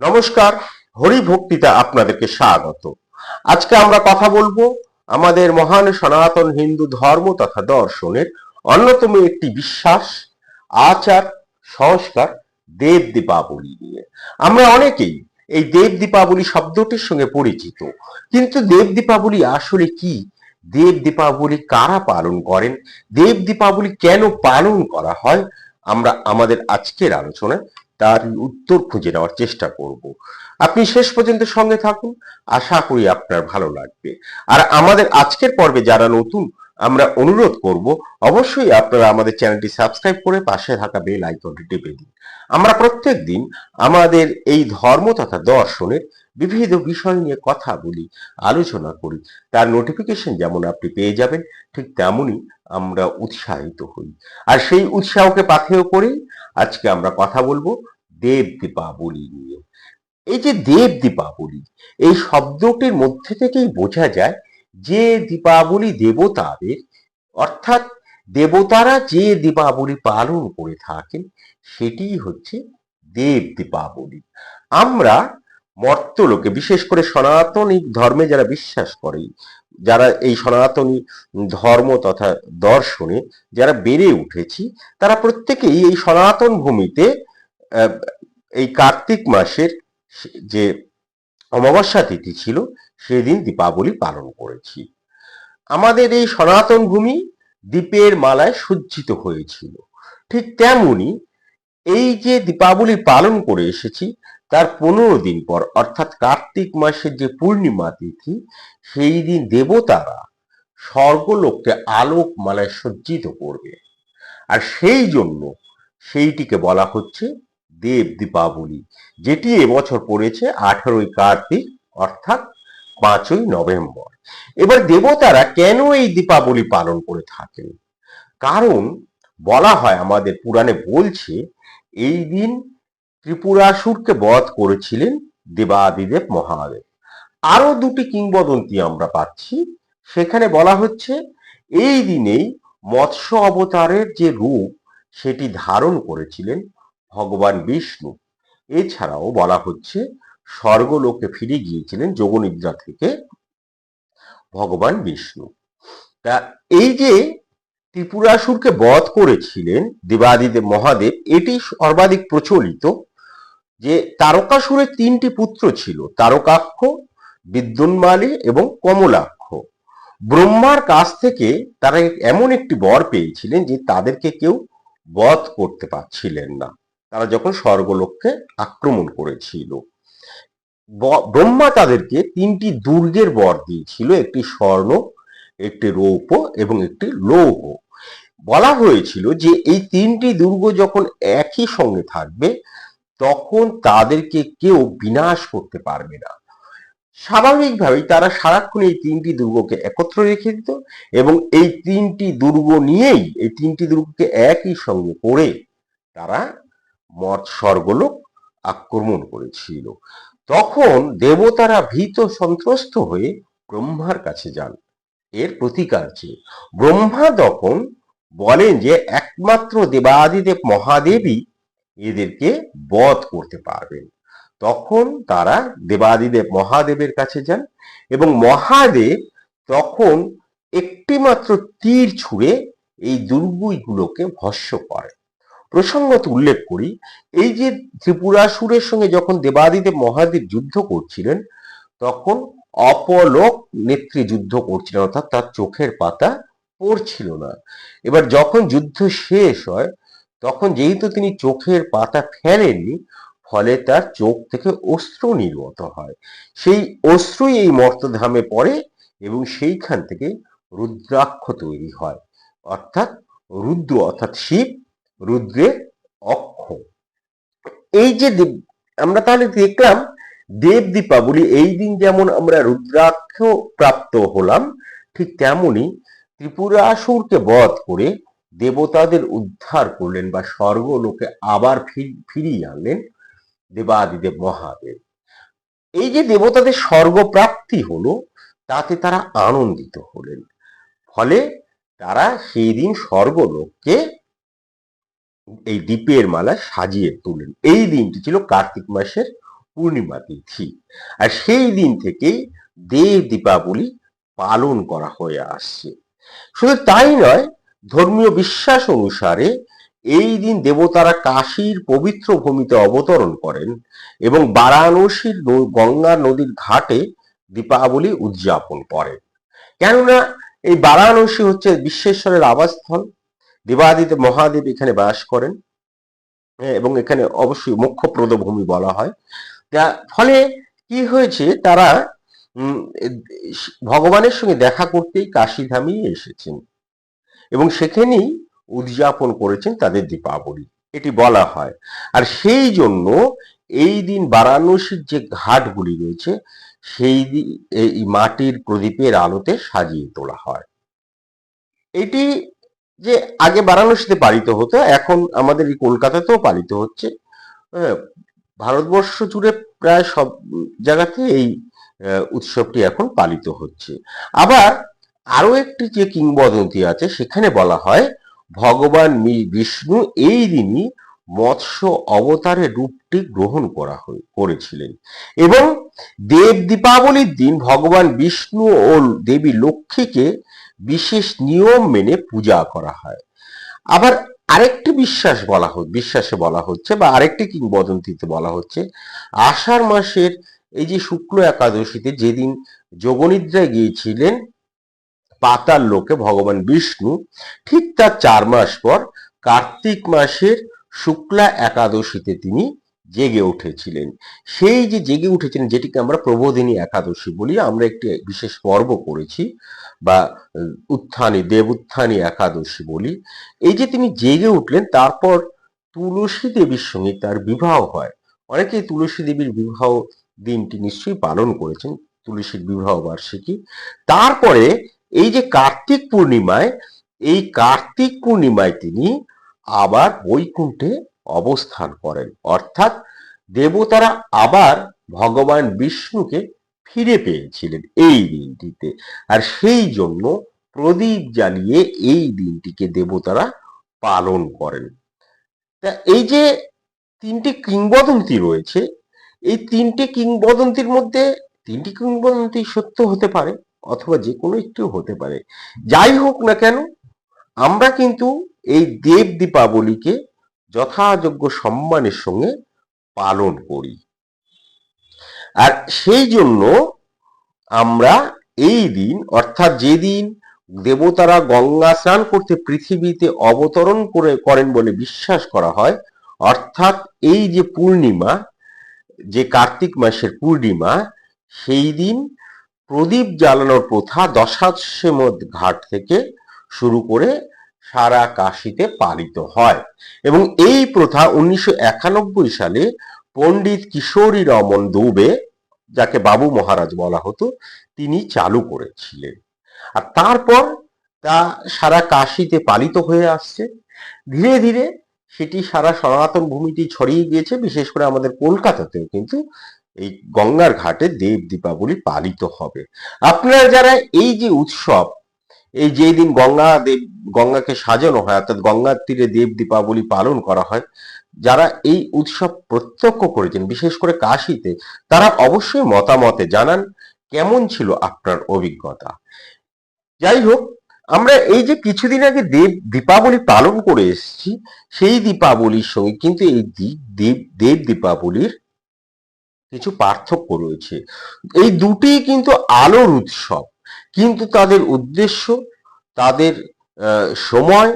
নমস্কার, হরি ভক্তিতে আপনাদেরকে স্বাগত। আজকে আমরা কথা বলব আমাদের মহান সনাতন হিন্দু ধর্ম তথা দর্শনের অন্যতম একটি বিশ্বাস, আচার, সংস্কার, দেব দীপাবলি নিয়ে। আমরা অনেকেই এই দেব দীপাবলি শব্দটির সঙ্গে পরিচিত, কিন্তু দেব দীপাবলি আসলে কি? দেব দীপাবলি কারা পালন করেন? দেব দীপাবলি কেন পালন করা হয়? আমরা আমাদের আজকের আলোচনায় তার উত্তর খুঁজে নেওয়ার চেষ্টা করব। আপনি শেষ পর্যন্ত সঙ্গে থাকুন। আশা করি আপনার ভালো লাগবে। আর আমাদের আজকের পর্বে যারা নতুন আমরা অনুরোধ করব, অবশ্যই আপনারা আমাদের চ্যানেলটি সাবস্ক্রাইব করে পাশে থাকা বেল আইকনটি টিপে দিন। আমরা প্রত্যেক দিন আমাদের এই ধর্ম তথা দর্শনের বিবিধ বিষয় নিয়ে কথা বলি, আলোচনা করি। তার নোটিফিকেশন যেমন আপনি পেয়ে যাবেন, ঠিক তেমনই আমরা উৎসাহিত হই। আর সেই উৎসাহকে পাথেয় করেই আজকে আমরা কথা বলব দেব দীপাবলি নিয়ে। এই যে দেব দীপাবলি, এই শব্দটির মধ্যে থেকেই বোঝা যায় যে দীপাবলি দেবতাদের, অর্থাৎ দেবতারা যে দীপাবলি পালন করে থাকেন সেটিই হচ্ছে দেব দীপাবলি। আমরা মর্তলোকে, বিশেষ করে সনাতনী ধর্মে যারা বিশ্বাস করে, যারা এই সনাতনী ধর্ম তথা দর্শনে যারা বেড়ে উঠেছি, তারা প্রত্যেকেই এই সনাতন ভূমিতে এই কার্তিক মাসের যে অমাবস্যা তিথি ছিল সেদিন দীপাবলি পালন করেছি। আমাদের এই সনাতন ভূমি দ্বীপের মালায় সজ্জিত হয়েছিল। ঠিক তেমনি এই যে দীপাবলি পালন করে এসেছি, তার পনেরো দিন পর, অর্থাৎ কার্তিক মাসের যে পূর্ণিমা তিথি, সেই দিন দেবতারা স্বর্গলোককে আলোক মালায় সজ্জিত করবে। আর সেই জন্য সেইটিকে বলা হচ্ছে দেব দীপাবলি, যেটি এবছর পড়েছে আঠারোই কার্তিক, অর্থাৎ পাঁচই নভেম্বর। এবার দেবতারা কেন এই দীপাবলি পালন করে থাকেন? কারণ বলা হয়, আমাদের পুরাণে বলছে, এই দিন ত্রিপুরাসুরকে বধ করেছিলেন দেবাদিদেব মহাদেব। আরও দুটি কিংবদন্তি আমরা পাচ্ছি। সেখানে বলা হচ্ছে, এই দিনেই মৎস্য অবতারের যে রূপ, সেটি ধারণ করেছিলেন ভগবান বিষ্ণু। এছাড়াও বলা হচ্ছে স্বর্গলোকে ফিরে গিয়েছিলেন যোগনিদ্রা থেকে ভগবান বিষ্ণু। তা এই যে ত্রিপুরাসুরকে বধ করেছিলেন দেবাদিদেব মহাদেব, এটি সর্বাধিক প্রচলিত যে তারকাসুরের তিনটি পুত্র ছিল, তারকাক্ষ, বিদ্যুন্মালী এবং কমলাক্ষ। ব্রহ্মার কাছ থেকে তারা এমন একটি বর পেয়েছিলেন যে তাদেরকে কেউ বধ করতে পারছিলেন না। তারা যখন স্বর্গলোককে আক্রমণ করেছিল। ব্রহ্মা তাদেরকে তিনটি দুর্গের বর দিয়েছিল, একটি স্বর্ণ, একটি রৌপ্য এবং একটি লৌহ। বলা হয়েছিল যে এই তিনটি দুর্গ যখন একই সঙ্গে থাকবে, তখন তাদেরকে কেউ বিনাশ করতে পারবে না। স্বাভাবিকভাবেই তারা সারাক্ষণ এই তিনটি দুর্গকে একত্র রেখে দিত এবং এই তিনটি দুর্গ নিয়েই, এই তিনটি দুর্গকে একই সঙ্গে করে তারা মত স্বর্গলোক আক্রমণ করেছিল। তখন দেবতারা ভীত সন্ত্রস্ত হয়ে ব্রহ্মার কাছে যান। এর প্রতিকার চেয়ে ব্রহ্মা তখন বলেন যে, একমাত্র দেবাদিদেব মহাদেবই এদেরকে বধ করতে পারবেন। তখন তারা দেবাদিদেব মহাদেবের কাছে যান এবং মহাদেব তখন একটিমাত্র তীর ছুঁড়ে এই দুর্গগুলোকে ভস্য করে প্রসঙ্গত উল্লেখ করি, এই যে ত্রিপুরাসুরের সঙ্গে যখন দেবাদিদেব মহাদেব যুদ্ধ করছিলেন, তখন অপলোক নেত্রী যুদ্ধ করছিলেন, অর্থাৎ তার চোখের পাতা পড়ছিল না। এবার যখন যুদ্ধ শেষ হয়, তখন যেহেতু তিনি চোখের পাতা ফেলেননি, ফলে তার চোখ থেকে অস্ত্র নির্গত হয়। সেই অস্ত্রই এই মর্তধামে পড়ে এবং সেইখান থেকে রুদ্রাক্ষ তৈরি হয়, অর্থাৎ রুদ্র, অর্থাৎ শিব রুদ্রের অক্ষ। এই যে আমরা তাহলে দেখলাম দেব দীপাবলি এই দিন যেমন আমরা রুদ্রাক্ষ প্রাপ্ত হলাম, ঠিক তেমনি ত্রিপুরাসুরকে বধ করে দেবতাদের উদ্ধার করলেন বা স্বর্গলোকে আবার ফিরিয়ে আনলেন দেবাদিদেব মহাদেব। এই যে দেবতাদের স্বর্গপ্রাপ্তি হলো, তাতে তারা আনন্দিত হলেন। ফলে তারা সেই দিন স্বর্গলোককে এই দ্বীপের মালা সাজিয়ে তুললেন। এই দিনটি ছিল কার্তিক মাসের পূর্ণিমা তিথি। আর সেই দিন থেকেই দেব দীপাবলি পালন করা হয়ে আসছে। শুধু তাই নয়, ধর্মীয় বিশ্বাস অনুসারে এই দিন দেবতারা কাশীর পবিত্র ভূমিতে অবতরণ করেন এবং বারাণসীর গঙ্গা নদীর ঘাটে দীপাবলি উদযাপন করেন। কেননা এই বারাণসী হচ্ছে বিশ্বেশ্বরের আবাসস্থল। দেবাদিত মহাদেব এখানে বাস করেন। হ্যাঁ, এবং এখানে অবশ্যই মুখ্যপ্রদ ভূমি বলা হয়। তা ফলে কি হয়েছে? তারা ভগবানের সঙ্গে দেখা করতেই কাশীধামেই এসেছেন। এবং সেখানেই উদযাপন করেছেন তাদের দীপাবলি। এটি বলা হয়। আর সেই জন্য এই দিন বারাণসীর যে ঘাটগুলি রয়েছে সেই এই মাটির প্রদীপের আলোতে সাজিয়ে তোলা হয়। এটি যে আগে বারাণসীতে পালিত হতো, এখন আমাদের এই কলকাতাতেও পালিত হচ্ছে। ভারতবর্ষ জুড়ে প্রায় সব জায়গাতে এই উৎসবটি এখন পালিত হচ্ছে। আবার আরও একটি যে কিংবদন্তি আছে, সেখানে বলা হয়, ভগবান বিষ্ণু এই দিনই মৎস্য অবতারের রূপটি গ্রহণ করা হয়ে, করেছিলেন। এবং দেব দীপাবলির দিন ভগবান বিষ্ণু ও দেবী লক্ষ্মীকে বিশেষ নিয়ম মেনে পূজা করা হয়। আবার আরেকটি বিশ্বাস বলা হচ্ছে বিশ্বাসে বলা হচ্ছে বা আরেকটি কিংবদন্তিতে বলা হচ্ছে, আষাঢ় মাসের এই যে শুক্ল একাদশীতে যেদিন যোগনিদ্রায় গিয়েছিলেন পাতাল লোকে ভগবান বিষ্ণু, ঠিক তার চার মাস পর কার্তিক মাসের শুক্লা একাদশীতে তিনি জেগে উঠেছিলেন। সেই যে জেগে উঠেছিলেন, যেটিকে আমরা প্রবোধিনী একাদশী বলি, আমরা একটি বিশেষ পর্ব করেছি, বা উত্থানী দেব উত্থানী একাদশী বলি। এই যে তিনি জেগে উঠলেন, তারপর তুলসী দেবীর সঙ্গে তার বিবাহ হয়। অনেকেই তুলসী দেবীর বিবাহ দিনটি নিশ্চয়ই পালন করেছেন, তুলসীর বিবাহ বার্ষিকী। তারপরে এই যে কার্তিক পূর্ণিমায়, এই কার্তিক পূর্ণিমায় তিনি আবার বৈকুণ্ঠে অবস্থান করেন। অর্থাৎ দেবতারা আবার ভগবান বিষ্ণুকে ফিরে পেয়েছিলেন এই দিনটিতে। আর সেই জন্য প্রদীপ জ্বালিয়ে এই দিনটিকে দেবতারা পালন করেন। তা এই যে তিনটি কিংবদন্তি রয়েছে, এই তিনটি কিংবদন্তির মধ্যে তিনটি কিংবদন্তি সত্য হতে পারে অথবা যে কোনো একটিও হতে পারে। যাই হোক না কেন, আমরা কিন্তু এই দেব দীপাবলিকে যথাযোগ্য সম্মানের সঙ্গে পালন করি। আর সেই জন্য আমরা এই দিন, অর্থাৎ যেদিন দেবতারা গঙ্গা স্নান করতে পৃথিবীতে অবতরণ করে করেন বলে বিশ্বাস করা হয়, অর্থাৎ এই যে পূর্ণিমা, যে কার্তিক মাসের পূর্ণিমা, সেই দিন প্রদীপ জ্বালানোর প্রথা দশাশ্বমেধ ঘাট থেকে শুরু করে সারা কাশিতে পালিত হয়। এবং এই প্রথা উনিশশো একানব্বই সালে পণ্ডিত কিশোরী রমন দুবে, যাকে বাবু মহারাজ বলা হতো, তিনি চালু করেছিলেন। আর তারপর তা সারা কাশিতে পালিত হয়ে আসছে। ধীরে ধীরে সেটি সারা সনাতন ভূমিটি ছড়িয়ে গিয়েছে। বিশেষ করে আমাদের কলকাতাতেও কিন্তু এই গঙ্গার ঘাটে দেব দীপাবলি পালিত হবে। আপনারা যারা এই যে উৎসব এই যেই দিন গঙ্গা দেব, গঙ্গাকে সাজানো হয়, অর্থাৎ গঙ্গার তীরে দেব দীপাবলি পালন করা হয়, যারা এই উৎসব প্রত্যক্ষ করেছেন, বিশেষ করে কাশিতে, তারা অবশ্যই মতামতে জানান কেমন ছিল আপনার অভিজ্ঞতা। যাই হোক, আমরা এই যে কিছুদিন আগে দেব দীপাবলি পালন করে এসেছি, সেই দীপাবলির সঙ্গে কিন্তু এই দেব দেব দীপাবলির কিছু পার্থক্য রয়েছে। এই দুটি কিন্তু আলোর উৎসব। কিন্তু তাদের উদ্দেশ্য, তাদের সময়,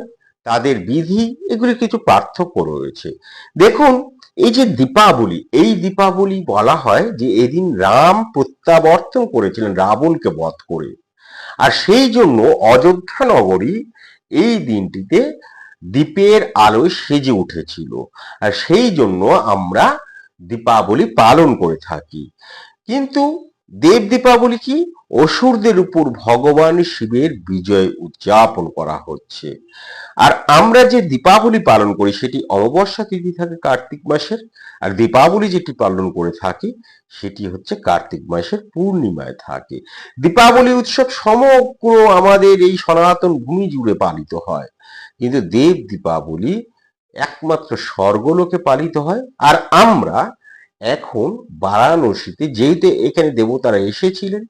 তাদের বিধি, এগুলি কিছু পার্থক্য রয়েছে। দেখুন, এই যে দীপাবলি, এই দীপাবলি বলা হয় যে এদিন রাম প্রত্যাবর্তন করেছিলেন রাবণকে বধ করে। আর সেই জন্য অযোধ্যা নগরী এই দিনটিতে দ্বীপের আলোয় সেজে উঠেছিল। আর সেই জন্য আমরা দীপাবলি পালন করে থাকি। কিন্তু দেব দীপাবলি কি অসুরদের উপর ভগবান শিবের বিজয় উদযাপন করা হচ্ছে। আর আমরা যে দীপাবলি পালন করি, সেটি অমাবস্যা তিথি থাকে কার্তিক মাসের। আর দীপাবলি যেটি পালন করে থাকি, সেটি হচ্ছে কার্তিক মাসের পূর্ণিমায় থাকে। দীপাবলি উৎসব সমগ্র আমাদের এই সনাতন ভূমি জুড়ে পালিত হয়। কিন্তু দেব দীপাবলি একমাত্র স্বর্গলোকে পালিত হয়। আর আমরা এখন বারাণসীতে যেহেতু এখানে দেবতারা এসেছিলেন,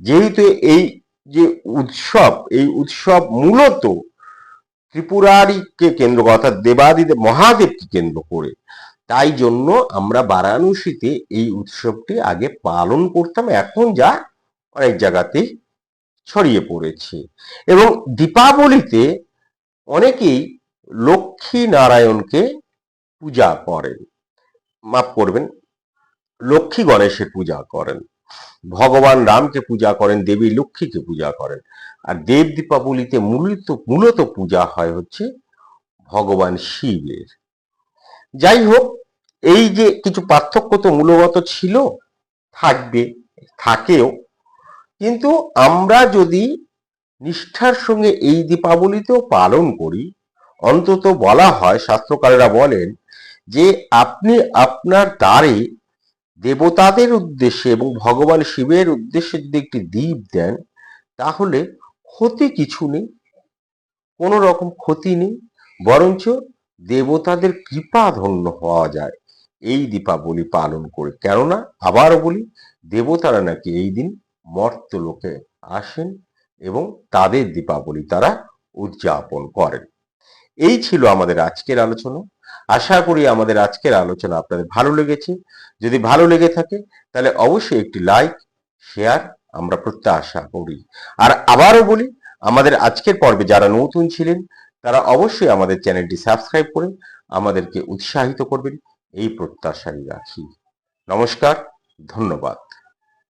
যেহেতু এই যে উৎসব, এই উৎসব মূলত ত্রিপুরারিকে কেন্দ্র করে অর্থাৎ দেবাদিদেব, মহাদেবকে কেন্দ্র করে। তাই জন্য আমরা বারাণসীতে এই উৎসবটি আগে পালন করতাম, এখন যা অনেক জায়গাতেই ছড়িয়ে পড়েছে। এবং দীপাবলিতে অনেকেই লক্ষ্মী নারায়ণকে পূজা করেন। মাফ করবেন লক্ষ্মী গণেশের পূজা করেন, ভগবান রামকে পূজা করেন, দেবী লক্ষ্মীকে পূজা করেন। আর দেব দীপাবলিতে মূলত মূলত পূজা হয় হচ্ছে ভগবান শিবের। যাই হোক, এই যে কিছু পার্থক্য তো মূলগত ছিল, থাকবে, থাকেও। কিন্তু আমরা যদি নিষ্ঠার সঙ্গে এই দীপাবলিতেও পালন করি, অন্তত বলা হয়, শাস্ত্রকারেরা বলেন যে আপনি আপনার দ্বারে দেবতাদের উদ্দেশ্যে এবং ভগবান শিবের উদ্দেশ্যে যদি একটি দ্বীপ দেন, তাহলে ক্ষতি কিছু নেই, কোনো রকম ক্ষতি নেই, বরঞ্চ দেবতাদের কৃপা ধন্য হওয়া যায়। এই দীপাবলি পালন করে। কেননা, আবারও বলি, দেবতারা নাকি এই দিন মর্ত লোকে আসেন এবং তাদের দীপাবলি তারা উদযাপন করেন। এই ছিল আমাদের আজকের আলোচনা। আশা করি আমাদের আজকের আলোচনা আপনাদের ভালো লেগেছে। যদি ভালো লেগে থাকে, তাহলে অবশ্যই একটি লাইক শেয়ার আমরা প্রত্যাশা করি। আর আবারও বলি, আমাদের আজকের পর্বে যারা নতুন ছিলেন, তারা অবশ্যই আমাদের চ্যানেলটি সাবস্ক্রাইব করে আমাদেরকে উৎসাহিত করবেন। এই প্রত্যাশাই রাখি। নমস্কার, ধন্যবাদ।